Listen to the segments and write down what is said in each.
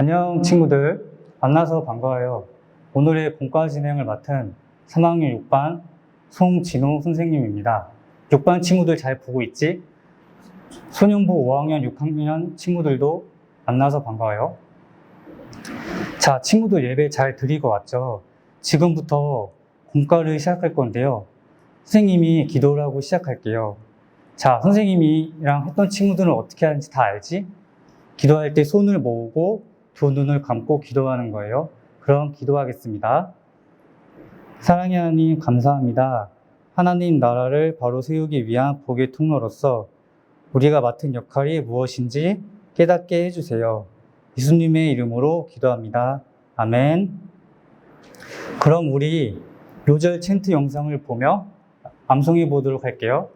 안녕 친구들 만나서 반가워요. 오늘의 본과 진행을 맡은 3학년 6반 송진호 선생님입니다. 6반 친구들 잘 보고 있지? 소년부 5학년 6학년 친구들도 만나서 반가워요. 자 친구들 예배 잘 드리고 왔죠? 지금부터 공과를 시작할 건데요. 선생님이 기도를 하고 시작할게요. 자 선생님이랑 했던 친구들은 어떻게 하는지 다 알지? 기도할 때 손을 모으고 두 눈을 감고 기도하는 거예요. 그럼 기도하겠습니다. 사랑의 하나님 감사합니다. 하나님 나라를 바로 세우기 위한 복의 통로로서 우리가 맡은 역할이 무엇인지 깨닫게 해주세요. 예수님의 이름으로 기도합니다. 아멘. 그럼 우리 요절 챈트 영상을 보며 암송해 보도록 할게요.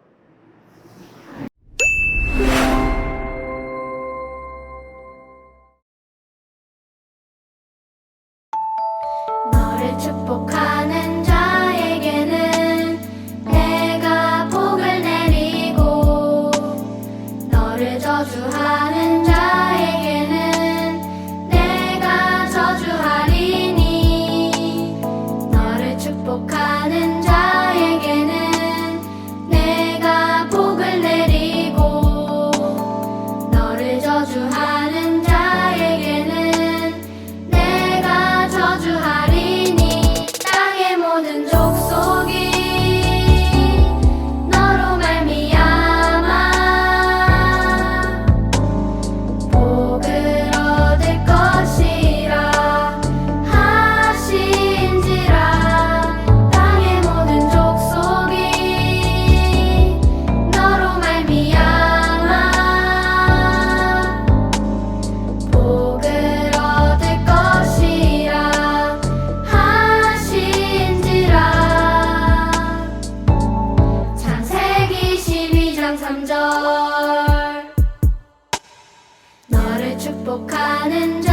너를 축복하는 자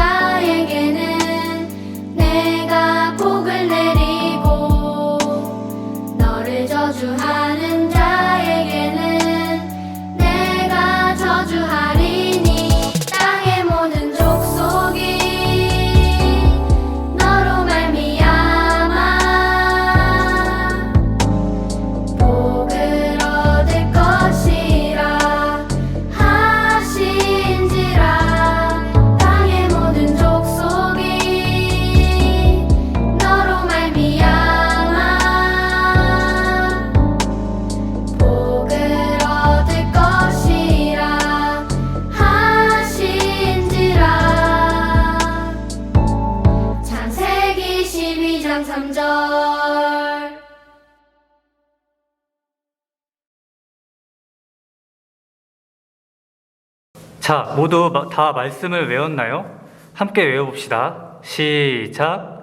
자, 모두 마- 다 말씀을 외웠나요? 함께 외워봅시다. 시작.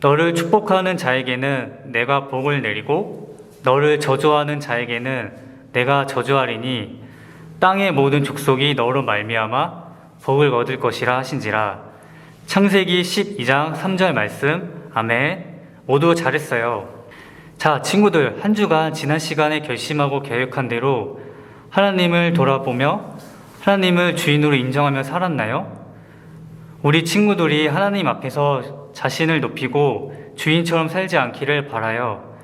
너를 축복하는 자에게는 내가 복을 내리고 너를 저주하는 자에게는 내가 저주하리니 땅의 모든 족속이 너로 말미암아 복을 얻을 것이라 하신지라. 창세기 12장 3절 말씀. 아멘. 모두 잘했어요. 자, 친구들, 한 주간 지난 시간에 결심하고 계획한 대로 하나님을 돌아보며 하나님을 주인으로 인정하며 살았나요? 우리 친구들이 하나님 앞에서 자신을 높이고 주인처럼 살지 않기를 바라요.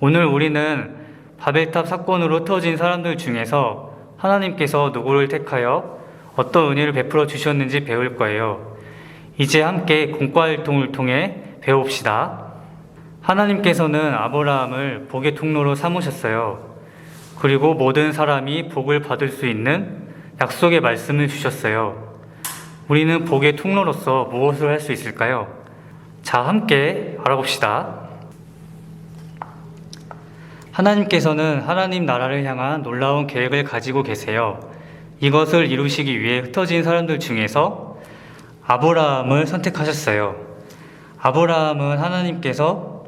오늘 우리는 바벨탑 사건으로 터진 사람들 중에서 하나님께서 누구를 택하여 어떤 은혜를 베풀어 주셨는지 배울 거예요. 이제 함께 공과 활동을 통해 배웁시다. 하나님께서는 아브라함을 복의 통로로 삼으셨어요. 그리고 모든 사람이 복을 받을 수 있는 약속의 말씀을 주셨어요. 우리는 복의 통로로서 무엇을 할 수 있을까요? 자, 함께 알아봅시다. 하나님께서는 하나님 나라를 향한 놀라운 계획을 가지고 계세요. 이것을 이루시기 위해 흩어진 사람들 중에서 아브라함을 선택하셨어요. 아브라함은 하나님께서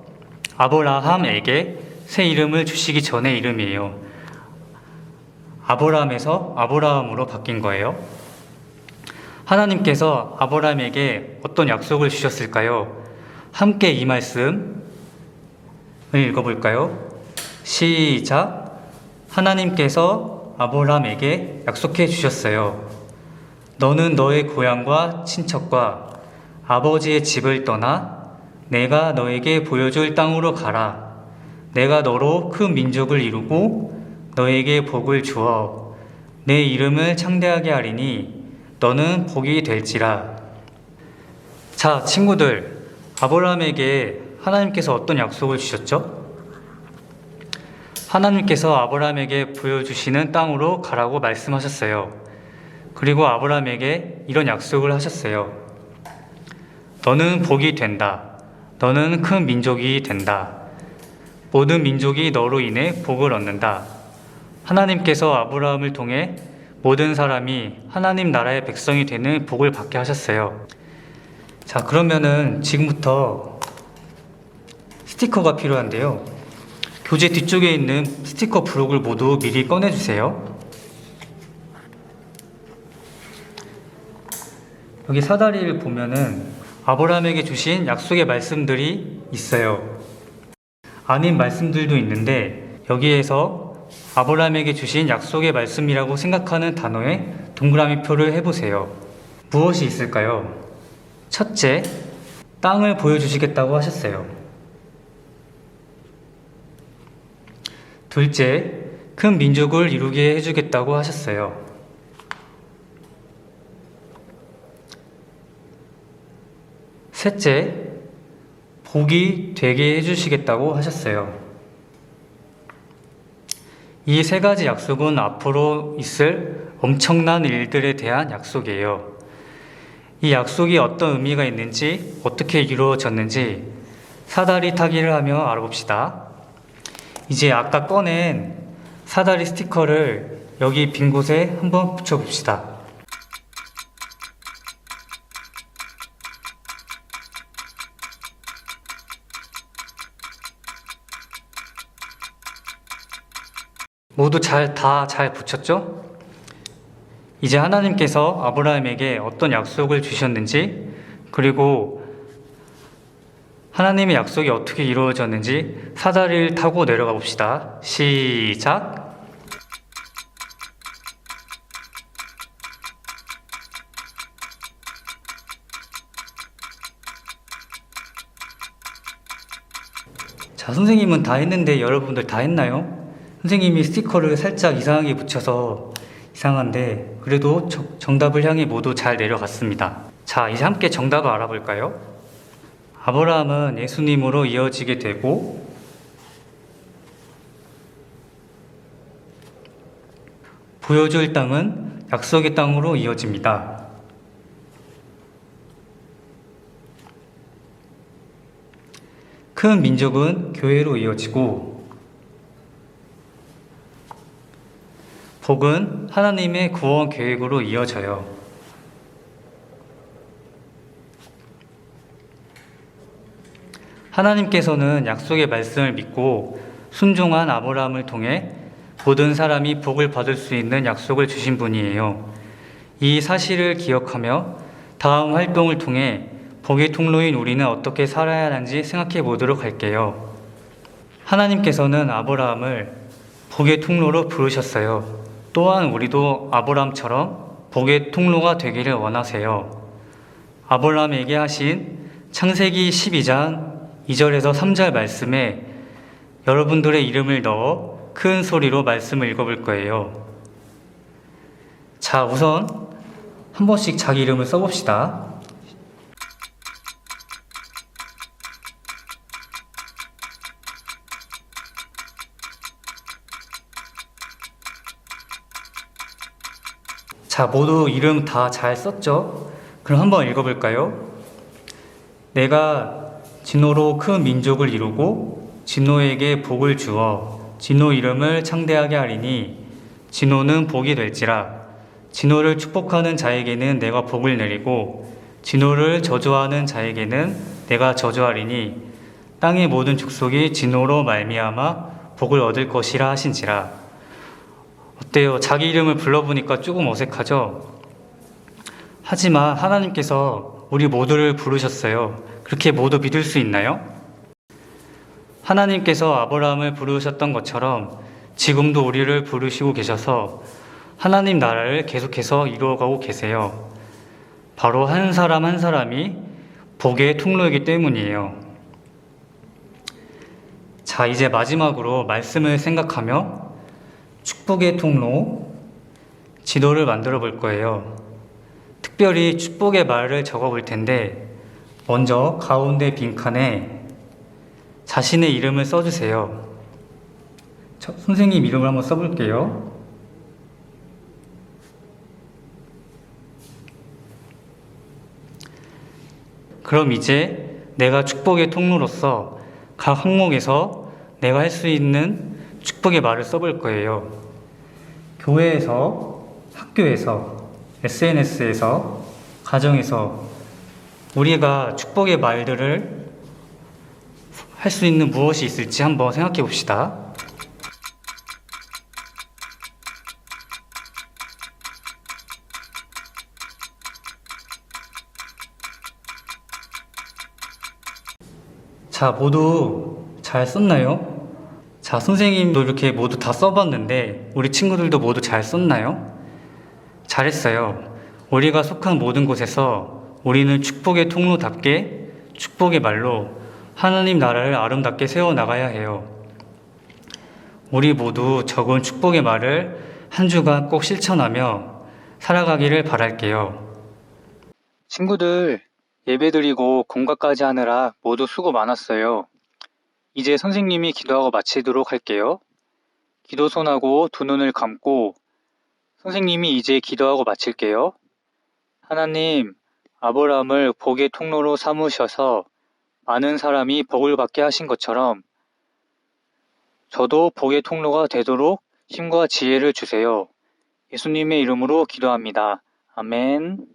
아브라함에게 새 이름을 주시기 전의 이름이에요. 아브라함에서 아브라함으로 바뀐 거예요. 하나님께서 아브라함에게 어떤 약속을 주셨을까요? 함께 이 말씀을 읽어볼까요? 시작. 하나님께서 아브라함에게 약속해 주셨어요. 너는 너의 고향과 친척과 아버지의 집을 떠나 내가 너에게 보여줄 땅으로 가라. 내가 너로 큰 민족을 이루고 너에게 복을 주어 내 이름을 창대하게 하리니 너는 복이 될지라. 자, 친구들. 아브라함에게 하나님께서 어떤 약속을 주셨죠? 하나님께서 아브라함에게 보여주시는 땅으로 가라고 말씀하셨어요. 그리고 아브라함에게 이런 약속을 하셨어요. 너는 복이 된다. 너는 큰 민족이 된다. 모든 민족이 너로 인해 복을 얻는다. 하나님께서 아브라함을 통해 모든 사람이 하나님 나라의 백성이 되는 복을 받게 하셨어요. 자, 그러면은 지금부터 스티커가 필요한데요. 교재 뒤쪽에 있는 스티커 블록을 모두 미리 꺼내주세요. 여기 사다리를 보면은 아브라함에게 주신 약속의 말씀들이 있어요. 아닌 말씀들도 있는데 여기에서 아브라함에게 주신 약속의 말씀이라고 생각하는 단어에 동그라미 표를 해보세요. 무엇이 있을까요? 첫째, 땅을 보여주시겠다고 하셨어요. 둘째, 큰 민족을 이루게 해주겠다고 하셨어요. 셋째, 복이 되게 해주시겠다고 하셨어요. 이 세 가지 약속은 앞으로 있을 엄청난 일들에 대한 약속이에요. 이 약속이 어떤 의미가 있는지, 어떻게 이루어졌는지 사다리 타기를 하며 알아봅시다. 이제 아까 꺼낸 사다리 스티커를 여기 빈 곳에 한번 붙여봅시다. 모두 잘, 다 잘 붙였죠? 이제 하나님께서 아브라함에게 어떤 약속을 주셨는지, 그리고 하나님의 약속이 어떻게 이루어졌는지 사다리를 타고 내려가 봅시다. 시작. 자, 선생님은 다 했는데 여러분들 다 했나요? 선생님이 스티커를 살짝 이상하게 붙여서 이상한데 그래도 저- 정답을 향해 모두 잘 내려갔습니다. 자, 이제 함께 정답을 알아볼까요? 아브라함은 예수님으로 이어지게 되고 보여줄 땅은 약속의 땅으로 이어집니다. 큰 민족은 교회로 이어지고 복은 하나님의 구원 계획으로 이어져요. 하나님께서는 약속의 말씀을 믿고 순종한 아브라함을 통해 모든 사람이 복을 받을 수 있는 약속을 주신 분이에요. 이 사실을 기억하며 다음 활동을 통해 복의 통로인 우리는 어떻게 살아야 하는지 생각해 보도록 할게요. 하나님께서는 아브라함을 복의 통로로 부르셨어요. 또한 우리도 아브라함처럼 복의 통로가 되기를 원하세요. 아브라함에게 하신 창세기 12장 2절에서 3절 말씀에 여러분들의 이름을 넣어 큰 소리로 말씀을 읽어볼 거예요. 자, 우선 한 번씩 자기 이름을 써봅시다. 자, 모두 이름 다 잘 썼죠? 그럼 한번 읽어볼까요? 내가 진호로 큰 민족을 이루고 진호에게 복을 주어 진호 이름을 창대하게 하리니 진호는 복이 될지라 진호를 축복하는 자에게는 내가 복을 내리고 진호를 저주하는 자에게는 내가 저주하리니 땅의 모든 축속이 진호로 말미암아 복을 얻을 것이라 하신지라 어때요? 자기 이름을 불러보니까 조금 어색하죠? 하지만 하나님께서 우리 모두를 부르셨어요. 그렇게 모두 믿을 수 있나요? 하나님께서 아브라함을 부르셨던 것처럼 지금도 우리를 부르시고 계셔서 하나님 나라를 계속해서 이루어가고 계세요. 바로 한 사람 한 사람이 복의 통로이기 때문이에요. 자, 이제 마지막으로 말씀을 생각하며 축복의 통로 지도를 만들어 볼 거예요. 특별히 축복의 말을 적어 볼 텐데, 먼저 가운데 빈칸에 자신의 이름을 써주세요. 저, 선생님 이름을 한번 써볼게요. 그럼 이제 내가 축복의 통로로서 각 항목에서 내가 할 수 있는 축복의 말을 써볼 거예요. 교회에서, 학교에서, SNS에서, 가정에서 우리가 축복의 말들을 할 수 있는 무엇이 있을지 한번 생각해 봅시다. 자, 모두 잘 썼나요? 자, 선생님도 이렇게 모두 다 써봤는데, 우리 친구들도 모두 잘 썼나요? 잘했어요. 우리가 속한 모든 곳에서 우리는 축복의 통로답게 축복의 말로 하나님 나라를 아름답게 세워 나가야 해요. 우리 모두 적은 축복의 말을 한 주간 꼭 실천하며 살아가기를 바랄게요. 친구들, 예배드리고 공과까지 하느라 모두 수고 많았어요. 이제 선생님이 기도하고 마치도록 할게요. 기도 손하고 두 눈을 감고 선생님이 이제 기도하고 마칠게요. 하나님, 아브라함을 복의 통로로 삼으셔서 많은 사람이 복을 받게 하신 것처럼 저도 복의 통로가 되도록 힘과 지혜를 주세요. 예수님의 이름으로 기도합니다. 아멘.